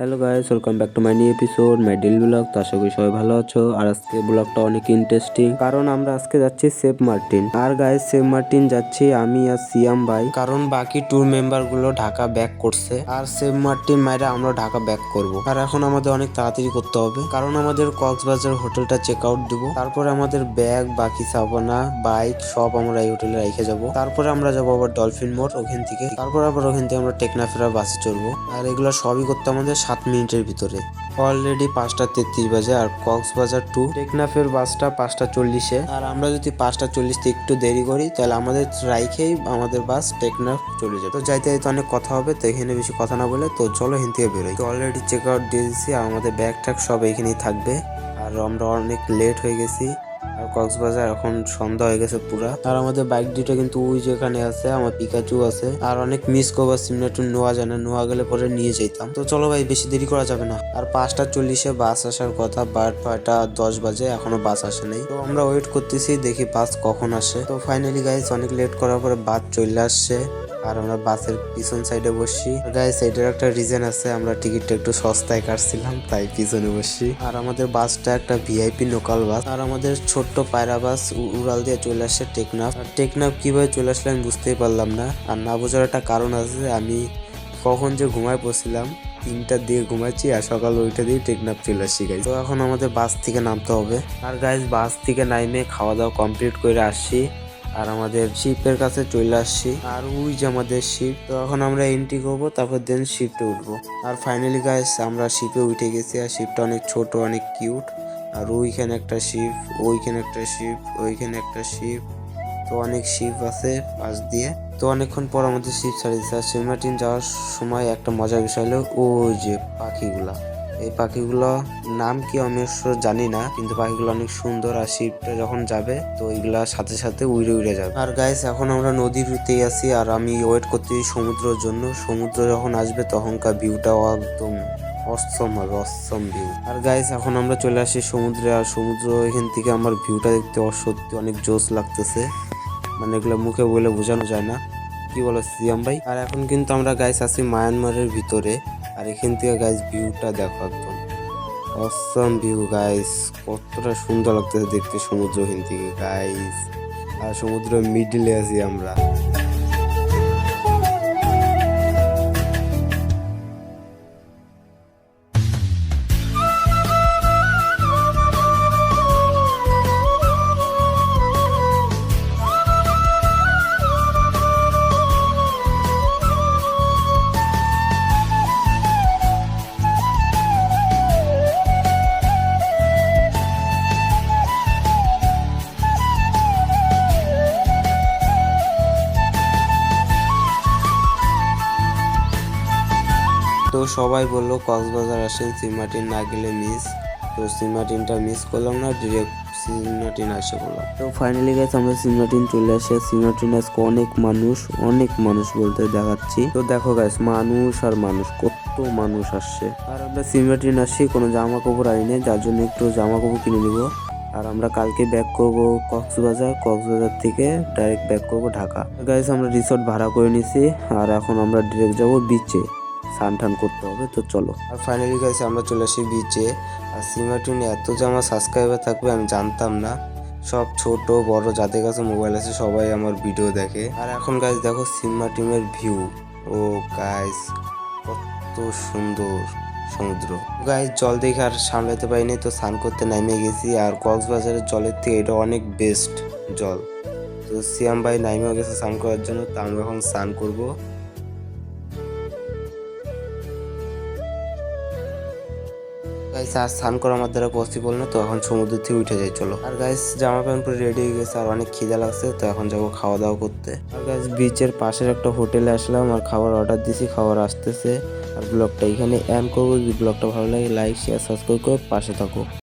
Hello guys welcome back to my new episode my daily blog তো আশা করি সবাই ভালো আছো। আর আজকে ব্লগটা অনেক ইন্টারেস্টিং কারণ আমরা আজকে যাচ্ছি সেফ মার্টিন। আর গাইস সেফ মার্টিন যাচ্ছি আমি আর সিয়াম ভাই। কারণ বাকি ট্যুর মেম্বারগুলো ঢাকা ব্যাক করছে। আর সেফ মার্টিন মাইরা আমরা ঢাকা ব্যাক করব। আর এখন আমাদের অনেক তাড়াতাড়ি করতে হবে। কারণ আমাদের কক্সবাজার হোটেলটা চেক আউট দিব। তারপরে আমাদের ব্যাগ বাকি সাবানা বাইক সব আমরা এই হোটেলে রেখে যাব। তারপরে আমরা যাব আবার ডলফিন মোড় ওখান থেকে। তারপর আবার ওখান থেকে আমরা টেকনাফেরা বাসে চড়বো। আর এগুলো সবই করতে আমাদের সাত মিনিটের ভিতরে। অলরেডি পাঁচটা তেত্রিশ বাজে আর কক্সবাজার টু। টেকনাফের বাসটা পাঁচটা চল্লিশে। আর আমরা যদি পাঁচটা চল্লিশতে একটু দেরি করি, তাহলে আমাদের রাইখেই আমাদের বাস টেকনাফ চলে যাবে তো যাইতে যাইতে অনেক কথা হবে, তো এখানে বেশি কথা না বলে তো চলো এখান থেকে বেরোই। তো অলরেডি চেক আউট দিয়ে দিচ্ছি আর আমাদের ব্যাগ ট্যাগ সব এখানেই থাকবে। আর আমরা অনেক লেট হয়ে গেছি। আর কক্সবাজার এখন সন্ধ্যা হয়ে গেছে পুরা। আর আমাদের বাইক দুটো কিন্তু ওই যেখানে আছে, আমার পিকাচু আছে। আর অনেক মিস কভার সিমনেটু নোয়া যায় না নোয়া গেলে পরে নিয়ে যেতাম তো চলো ভাই, বেশি দেরি করা যাবে না। আর পাঁচটা চল্লিশে বাস আসার কথা বাট ছয়টা দশ বাজে, এখনও বাস আসে নাই। তো আমরা ওয়েট করতেছি, দেখি বাস কখন আসে। তো ফাইনালি গাইস অনেক লেট করার পরে বাস চলে আসছে। আর আমরা বাসের পিছন সাইডে বসছি। গাইস এটার একটা রিজন আছে, আমরা টিকিটটা একটু সস্তায় কাটছিলাম, তাই পিছনে বসছি। আর আমাদের বাসটা একটা ভিআইপি লোকাল বাস আর আমাদের ছোট্ট পায়রা বাস উড়াল দিয়ে চলে আসছে টেকনাফ। টেকনাফ কীভাবে চলে আসলে আমি বুঝতেই পারলাম না। আর না বোঝার একটা কারণ আছে আমি কখন যে ঘুমায় পড়ছিলাম তিনটার দিকে ঘুমাচ্ছি আর সকাল ওইটা দিয়ে টেকনাফ চলে আসছি গাইজ তো এখন আমাদের বাস থেকে নামতে হবে। আর গাইজ বাস থেকে নাইমে খাওয়া দাওয়া কমপ্লিট করে আসছি আর আমাদের শিপের কাছে চলে আসছি। আর ওই যে আমাদের শিপ তো এখন আমরা এন্ট্রি করব, তারপর দেন শিপে উঠবো। আর ফাইনালি গাইস আমরা শিপে উঠে গেছি আর শিপটা অনেক ছোট, অনেক কিউট আর ওইখানে একটা শিপ ওইখানে একটা শিপ ওইখানে একটা শিপ তো অনেক শিপ আছে পাশ দিয়ে। তো অনেকক্ষণ পর আমাদের শিপ ছাড়িয়েছে আর সিনেমাটিন যাওয়ার সময় একটা মজার বিষয় হলো ওই যে পাখিগুলা। এই পাখিগুলো নাম কি আমি জানি না, কিন্তু পাখিগুলো অনেক সুন্দর আর শিপটা যখন যাবে, তো ওইগুলা সাথে সাথে উড়ে উড়ে যাবে। আর গাইস এখন আমরা নদীর রুতেই আছি। আর আমি ওয়েট করতেছি সমুদ্রের জন্য। সমুদ্র যখন আসবে, তখনকার ভিউটাও একদম অসম হবে অসম ভিউ আর গাইস এখন আমরা চলে আসি সমুদ্রে, আর সমুদ্র এখান থেকে আমার ভিউটা দেখতে সত্যি অনেক জোস লাগতেছে। মানে এগুলো মুখে বলে বোঝানো যায় না। কি বলো সিয়াম ভাই? আর এখন কিন্তু আমরা গাইস আছি মায়ানমারের ভিতরে। আর এখান থেকে গাইস ভিউটা দেখো একদম। অসম ভিউ গাইস কতটা সুন্দর লাগতেছে দেখতে সমুদ্র এখান থেকে গাইস আর সমুদ্র মিডিলে আছি আমরা। তো সবাই বলল কক্সবাজার আসেন সিমাটিন না গেলে মিস তো সিমাটিনটা মিস করলাম না ডিরেক্ট সিমাটিন আসে বললাম। তো ফাইনালি গেছে আমরা সিমাটিন চলে আসে। সিমাটিন আজকে অনেক মানুষ অনেক মানুষ বলতে দেখাচ্ছি। তো দেখো গাইস মানুষ আর মানুষ কত মানুষ আসছে। আর আমরা সিমাটিন আসি কোনো জামা কাপড় আনি নাই, যার জন্য একটু জামা কাপড় কিনে নিব। আর আমরা কালকে ব্যাক করব কক্সবাজার কক্সবাজার থেকে ডাইরেক্ট ব্যাক করব ঢাকা। গাইস আমরা রিসোর্ট ভাড়া করে নিছি আর এখন আমরা ডিরেক্ট যাব বিচে স্নান টান করতে হবে, তো চলো। আর ফাইনালি গাইস আমরা চলে আসি বিচে আর সিমাটুনে এত যে আমার সাবস্ক্রাইবার থাকবে আমি জানতাম না। সব ছোট, বড়, যাদের কাছে মোবাইল আছে, সবাই আমার ভিডিও দেখে। আর এখন গাইস দেখো সিনেমা টিমের ভিউ ও গাইস কত সুন্দর সমুদ্র। গাইস জল দেখে আর সামলাতে পারিনি, তো স্নান করতে নেমে গেছি। আর কক্সবাজারের জলের থেকে এটা অনেক বেস্ট জল। তো সিয়াম ভাই নাইমেও গেছে স্নান করার জন্য, তো আমরা এখন স্নান করব। গাইস আর স্নান করা আমার দ্বারা পসিবল না, তো এখন সমুদ্র থেকে উঠে যাই, চলো। আর গাইস জামা প্যান্ট পরে রেডি হয়ে গেছে, আর অনেক খিদা লাগছে, তো এখন যাব খাওয়া দাওয়া করতে। আর গাইস বিচের পাশের একটা হোটেলে আসলাম, আর খাবার অর্ডার দিছি, খাবার আসতেছে। আর ব্লগটা এখানে এন্ড করব। যদি ব্লগটা ভালো লাগে লাইক শেয়ার সাবস্ক্রাইব করে পাশে থাকো।